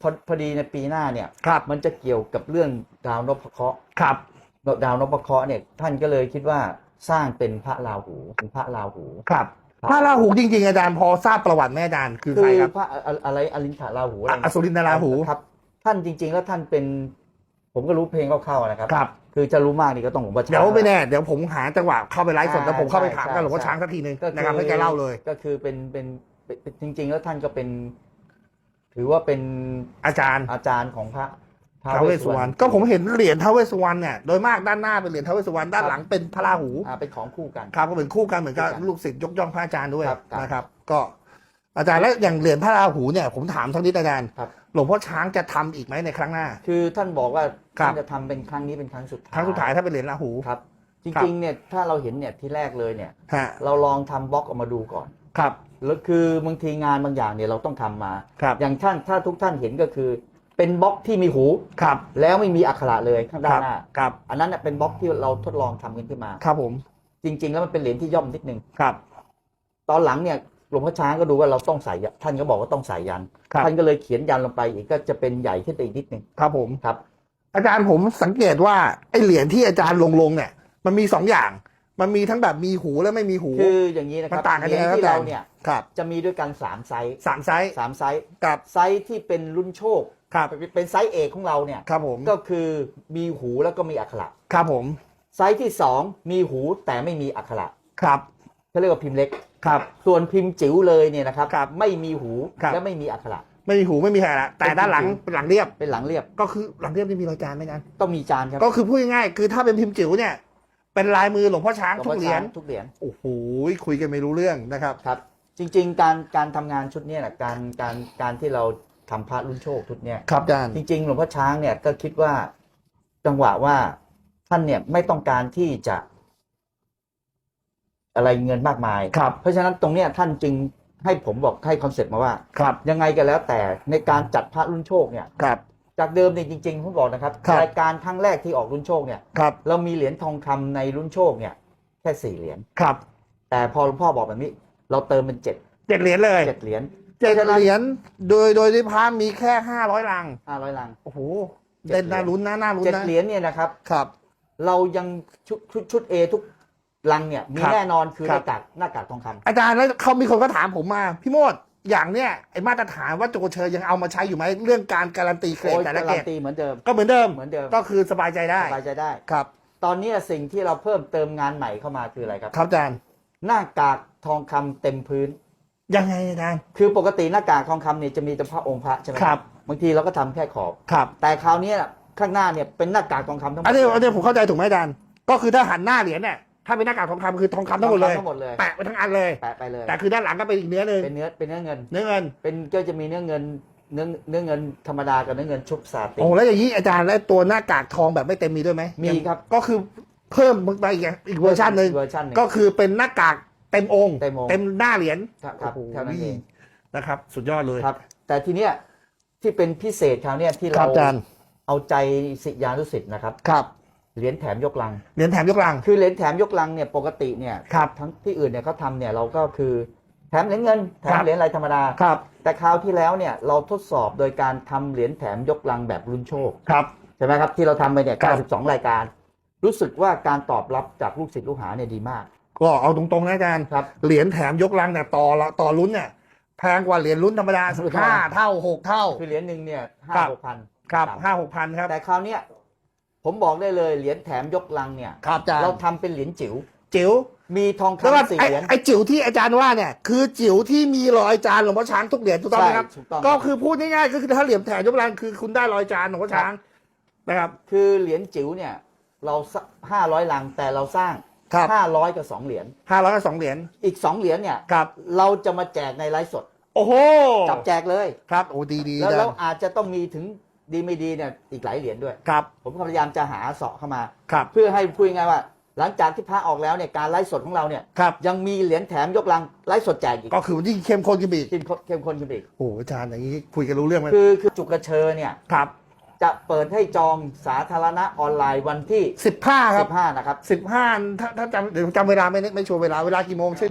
พอพอดีในปีหน้าเนี่ยครับมันจะเกี่ยวกับเรื่องดาวนพเคราะห์ครับดาวนพเคราะห์เนี่ยท่านก็เลยคิดว่าสร้างเป็นพระราหูเป็นพระราหูครับครับพระราหูจริงๆอาจารย์พอทราบประวัติแม่อาจารย์คือคืใครอครับพระอะอะไรอลินทาราหูอะไรอะอสุรินทราหูครับ ท่านจริง ๆ แล้วท่านเป็น ผมก็รู้เพลงคร่าวๆนะครับครับคือจะรู้มากนี่ก็ต้องหลวงพ่อช้างเดี๋ยวไม่แน่เดี๋ยวผมหาจังหวะเข้าไปไลฟ์สดแล้วผมเข้าไปถามใช่กันหลวงพ่อใช่ช้างสักทีหนึงก็อนะครับให้แกเล่าเลย ก็คือเป็นเป็นเป็นเป็นจริง ๆ แล้วท่านก็เป็น ถือว่าเป็นอาจารย์อาจารย์ของพระท้าวเวสสุวรรณก็ผมเห็นเหรียญท้าวเวสสุวรรณเนี่ยโดยมากด้านหน้าเป็นเหรียญท้าวเวสสุวรรณด้านหลังเป็นพระราหูอ่าเป็นของคู่กันครับก็เป็นคู่กันเหมือนกับคู่กันลูกศิษย์ยกย่องพระอาจารย์ด้วยครับครับนะครับ ก็อาจารย์แล้วอย่างเหรียญพระราหูเนี่ยผมถามทั้งนี้อาจารย์ครับหลวงพ่อช้างจะทำอีกไหมในครั้งหน้า คือท่านบอกว่าครับท่านจะทำเป็นครั้งนี้เป็นครั้งสุดท้ายครั้งสุดท้ายถ้าเป็นเหรียญราหูครับจครับริงๆเนี่ยถ้าเราเห็นเนี่ยที่แรกเลยเนี่ยฮะเราลองทำบล็อกออกมาดูก่อนครับ แล้วคือบางทีงานบางอย่างเนี่ยเราต้องทำมา ครับอย่างท่านถ้าทุกท่านเห็นก็คือ เป็นบล็อกที่มีหูครับแล้วไม่มีอักขระเลยข้างคด้านรับหน้าครับอันนั้นน่ะเป็นบล็อกที่เราทดลองทำกันขึ้นมา ครับผม จริง ๆ แล้วมันเป็นเหรียญที่ย่อมนิดนึงครับ ตอนหลังเนี่ยหลวงพ่อช้างก็ดูว่าเราต้องใส่ยันท่านก็บอกว่าต้องใส่ยันครับท่านก็เลยเขียนยันลงไปอีกก็จะเป็นใหญ่ขึ้นไปอีกนิดนึงครับผมครับ อาจารย์ผมสังเกตว่าไอ้เหรียญที่อาจารย์ลงลงๆเนี่ย มันมีสองอย่าง มันมีทั้งแบบมีหูและไม่มีหู คืออย่างนี้นะคมัรับนต่างกันเหรียังยไงญครับที่เราอาจารย์เนี่ยครับ จะมีด้วยกันสามไซส์สามไซส์สามไซส์กับไซส์ที่เป็นรุ่นโชคครับเป็นไซส์เอกของเราเนี่ยครับผมก็คือมีหูแล้วก็มีอักขระครับผม ไซส์ที่สองมีหูแต่ไม่มีอักขระครับเขาเรียกว่าพิมพ์เล็กครับ ส่วนพิมพ์จิ๋วเลยเนี่ยนะครับครับไม่มีหูครับและไม่มีอักขระไม่มีหูไม่มีอะไรละแต่ด้านหลังเป็นหลังเรียบเป็นหลังเรียบก็คือหลังเรียบนี่มีรอยจานไหมอาจารย์ต้องมีจานครับก็คือพูดง่ายๆคือถ้าเป็นพิมพ์จิ๋วเนี่ย เป็นลายมือหลวงพ่อช้างหลวงทุพ่อกเหรียญช้างทุกเหรียญโอ้โหคุยกันไม่รู้เรื่องนะครับครับ จริง ๆ การการทำงานชุดเนี้นะการการการที่เราทำพระรุ่นโชคชุดเนี้ยครับอาจารย์จริง ๆ หลวงพ่อช้างเนี่ยก็คิดว่าจังหวะว่าท่านเนี่ยไม่ต้องการที่จะ อะไรเงินมากมาย ครับ เพราะฉะนั้นตรงเนี้ยท่านจึงให้ผมบอกให้คอนเซ็ปต์มาว่า ครับยังไงก็แล้วแต่ในการจัดพระรุ่นโชคเนี่ย ครับ จากเดิมเนี่ยจริงๆผมบอกนะครับครับรายการครั้งแรกที่ออกรุ่นโชคเนี่ยครับเรามีเหรียญทองคำในรุ่นโชคเนี่ย แค่สี่เหรียญครับ แต่พอหลวงพ่อบอกแบบนี้ เราเติมเป็นเจ็ดเจ็ดเหรียญเลยเจ็ดเหรียญเจ็ดเหรียญโดยโดยที่พระมีแค่ห้าร้อยลังห้าร้อยลังโอ้โหเจ็เด่ดนเหรียญน่าลุ้นนะน่าลุ้นเจ็ดนะเหรียญเนี่ยนะครับครับ เรายังชุดชุดชุดเอทุกลังเนี่ยมีครับแน่นอนคือคหรัน้าบกากหน้ากากทองคำอาจารย์แล้วเขามีคนก็ถามผมมาพี่โมด อย่างเนี้ยไอมาตรฐานว่าโจเชอยังเอามาใช้อยู่ไหมเรื่องการการันตีเกรดโอ้ยแต่ละกาเกรรันดตีเหมือนเดิมก็เหมือนเดิมเหมือนเดิมก็คือสบายใจได้สบายใจได้ครับ ตอนนี้สิ่งที่เราเพิ่มเติมงานใหม่เข้ามาคืออะไรครับครับอาจารย์หน้ากากทองคำเต็มพื้น ยังไงอาจารย์คือปกติหน้ากากทองคำเนี่ยจะมีแต่พระองค์พระใช่ไหมครับบางทีเราก็ทำแค่ขอบครับ แต่คราวนี้น่ะข้างหน้าเนี่ยเป็นหน้ากากทองคำทั้งหมดอันนี้อันนี้ผมเข้าใจถูกไหมอาจารย์ก็คือถ้าหันหน้าเหรียญเนี่ย ถ้าเป็นหน้ากากทองคำคือทองคำทั้งหมดเลย ทั้งหมดเลยแปะไปทั้งอันเลย แปะไปเลยแต่คือด้านหลังก็เป็นอีกเนื้อหนึ่งเป็นเนื้อเป็นเนื้อเงิน เนื้อเงินเป็นก็จะมีเนื้อเงินเนื้อเนื้อเงินธรรมดากับเนื้อเงินชุบซาตินโอ้แล้วอย่างนี้อาจารย์แล้วตัวหน้ากากทองแบบไม่เต็มมีด้วยไหมมีครับก็คือเพิ่มไปอีกอีกเวอร์ชันหนึ่งเวอร์ชันหนึ่งก็คือเป็นหน้ากากเต็มองค์เต็มองค์ เต็มหน้าเหรียญครับครับโอ้โหเท่านั้นเองนะครับ สุดยอดเลยครับ แต่ทีเนี้ยที่เป็นพิเศษคราวเนี้ยที่ครัเราบอาจารย์เอาใจสิยานุสิทธิ์นะครับ ครับ เหรียญแถมยกลัง เหรียญแถมยกลัง คือเหรียญแถมยกลังเนี่ยปกติเนี่ยครับทั้งที่อื่นเนี่ยเขาทำเนี่ยเราก็คือแถมเหรียญเงินแถคมรับเหรียญอะไรธรรมดาครับ แต่คราวที่แล้วเนี่ยเราทดสอบโดยการทำเหรียญแถมยกลังแบบรุ่นโชคครับใช่ไหมครับที่เราทำไปเนี่ยครับ92 รายการ รู้สึกว่าการตอบรับจากลูกศิษย์ลูกหาเนี่ยดีมาก ก็เอาตรงๆนะอาจารย์ครับเหรียญแถมยกลังเนี่ยต่อละต่อลุ้นเนี่ยแพงกว่าเหรียญลุ้นธรรมดาธรรมดาห้าเท่าหกเท่า คือเหรียญหนึ่งเนี่ยห้าครับหกพันครับครับห้าหกพันครับแต่คราวเนี้ย ผมบอกได้เลยเหรียญแถมยกลังเนี่ยครับอาจารย์ เราทำเป็นเหรียญจิ๋วจิ๋วมีทองแล้วว่าคำสี่ไอ้เหรียญ ไอ้จิ๋วที่อาจารย์ว่าเนี่ยคือจิ๋วที่มีรอยจานหลวงพ่อช้างทุกเหรียญถูกต้องไหมครับใช่ถูกต้อง ก็คือพูดง่ายๆก็คือถ้าเหรียญแถมยกลังคือคุณได้รอยจานหลวงพ่อช้างนะครับ คือเหรียญจิ๋วเนี่ยเราห้าร้อยลังแต่เราสร้างครับ ห้าร้อยกับสองเหรียญห้าร้อยสองเหรียญอีกสองเหรียญเนี่ยครับ เราจะมาแจกในไลฟ์สดโอ้โหจับแจกเลย ครับโอ้ดีดีแล้วอาจารเราย์อาจจะต้องมีถึง ดีไม่ดีเนี่ยอีกหลายเหรียญด้วย ครับ ผมก็พยายามจะหาเสาะเข้ามา ครับ เพื่อให้พูดง่ายๆว่า หลังจากที่พระออกแล้วเนี่ยการไลฟ์สดของเราเนี่ย ครับ ยังมีเหรียญแถมยกลังไลฟ์สดแจกอีกก็คือยิ่งเข้มข้นขึ้นไปอีกเข้มข้นเข้มข้นขึ้นไปอีกโอ้โหอาจารย์อย่างนี้คุยกันรู้เรื่องไหมคือคือจุกกระเชอเนี่ย ครับ จะเปิดให้จองสาธารณะออนไลน์วันที่สิบห้าครับ15นะครับ สิบห้าถ้าถ้าจำเดี๋ยวจำเวลาไม่ไม่ชัวร์เวลาเวลากี่โมงใช่